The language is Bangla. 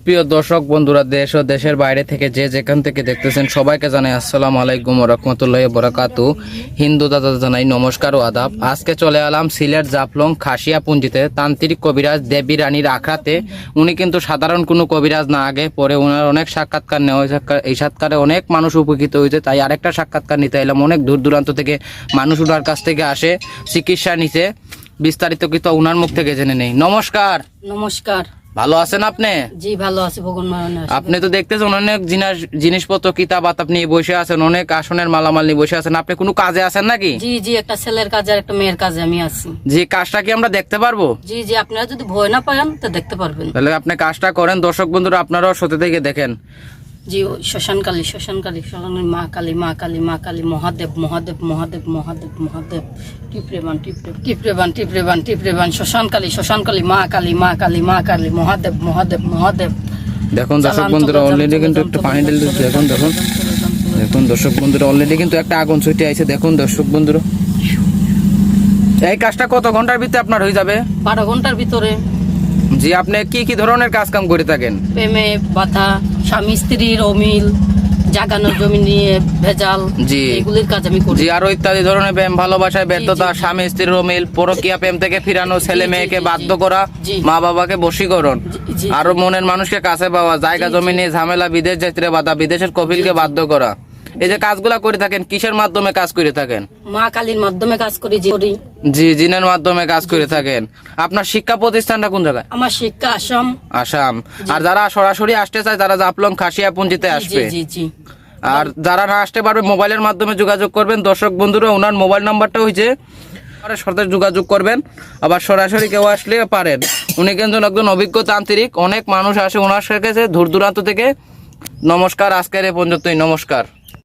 প্রিয় দর্শক বন্ধুরা, দেশ ও দেশের বাইরে থেকে যে যেখান থেকে দেখতেছেন সবাইকে জানাই আসসালামু আলাইকুম রহমতুল্লাহ বরাকাতু হিন্দু দাদা জানাই নমস্কার ও আদাব। আজকে চলে এলাম সিলেট জাফলং খাসিয়া পুঞ্জিতে তান্ত্রিক কবিরাজ দেবী রানীর আখড়াতে। উনি কিন্তু সাধারণ কোনো কবিরাজ না আগে, পরে ওনার অনেক সাক্ষাৎকার নেওয়া হয়েছে। এই সাক্ষাৎকারে অনেক মানুষ উপকৃত হয়েছে, তাই আরেকটা সাক্ষাৎকার নিতে এলাম। অনেক দূর দূরান্ত থেকে মানুষ ওনার কাছ থেকে আসে, চিকিৎসা নিতে বিস্তারিত কিন্তু ওনার মুখ থেকে জেনে নেই। নমস্কার। নমস্কার। ভালো আছেন আপনি? জি ভালো আছে ভগবান আপনি তো দেখতেছেন অনেক জিনিস জিনিসপত্র কিতাব আতাব নিয়ে বসে আছেন অনেক আসনের মালামাল নিয়ে বসে আছেন। আপনি কোনো কাজে আছেন নাকি? জি জি একটা ছেলের কাজে আর একটা মেয়ের কাজে আমি আছি। যে কাজটা কি আমরা দেখতে পারব? জি জি আপনারা যদি ভয় না পান তো দেখতে পারবেন। তাহলে আপনি কাজটা করেন। দর্শক বন্ধুরা আপনারাও সাথে থেকে দেখেন। জি ওই শ্মশান কালী শ্মশান কালী শ্মশান মা কালী মা কালী মা কালী মহাদেব মহাদেব মহাদেব মহাদেব মহাদেব টিপরেবান টিপরে টিপরেবান টিপরেবান টিপরেবান শ্মশান কালী শ্মশান কালী মা কালী মা কালী মা কালী মহাদেব মহাদেব মহাদেব। দেখুন দর্শক বন্ধুরা অলরেডি কিন্তু একটু পানি ঢেলে দিচ্ছে। দেখুন দেখুন। দেখুন দর্শক বন্ধুরা অলরেডি কিন্তু একটা আগুন ছুটে আছে দেখুন দর্শক বন্ধুরা। এই কাজটা কত ঘণ্টার ভিতরে আপনার হয়ে যাবে? বারো ঘণ্টার ভিতরে। জি আপনি কি কি ধরনের কাজ কাম করে থাকেন? প্রেমে বাধা স্বামী স্ত্রীর অমিল জাগানোর জমি নিয়ে ভেজাল জি। এগুলির কাজ আমি করি। জি আরও ইত্যাদি ধরনের প্রেম ভালোবাসায় ব্যর্থতা স্বামী স্ত্রীর অমিল পরকিয়া প্রেম থেকে ফিরানো ছেলে মেয়েকে বাধ্য করা মা বাবাকে বশীকরণ। আরও মনের মানুষকে কাছে পাওয়া জায়গা জমি নিয়ে ঝামেলা বিদেশ যাত্রী বাধা বিদেশের কপিলকে বাধ্য করা। এই যে কাজগুলা করে থাকেন কিসের মাধ্যমে কাজ করে থাকেন? মা কালীর মাধ্যমে কাজ করি জি জিনের মাধ্যমে কাজ করে থাকেন। আপনার শিক্ষা প্রতিষ্ঠানটা কোন জায়গায়? আমার শিক্ষা আসাম। আসাম। আর যারা সরাসরি আসতে চায় তারা জাপলং খাসিয়া পুঞ্জিতে জি আসবে। জি জি। আর যারা না আসতে পারবে মোবাইলের মাধ্যমে যোগাযোগ করবেন। দর্শক বন্ধুরা ওনার মোবাইল নাম্বারটা হয়েছে সাথে যোগাযোগ করবেন। আবার সরাসরি কেউ আসলে পারেন। উনি কিন্তু একজন অভিজ্ঞ তান্ত্রিক। অনেক মানুষ আসে ওনার কাছে দূর দূরান্ত থেকে। নমস্কার আজকের এ পর্যন্তই। নমস্কার।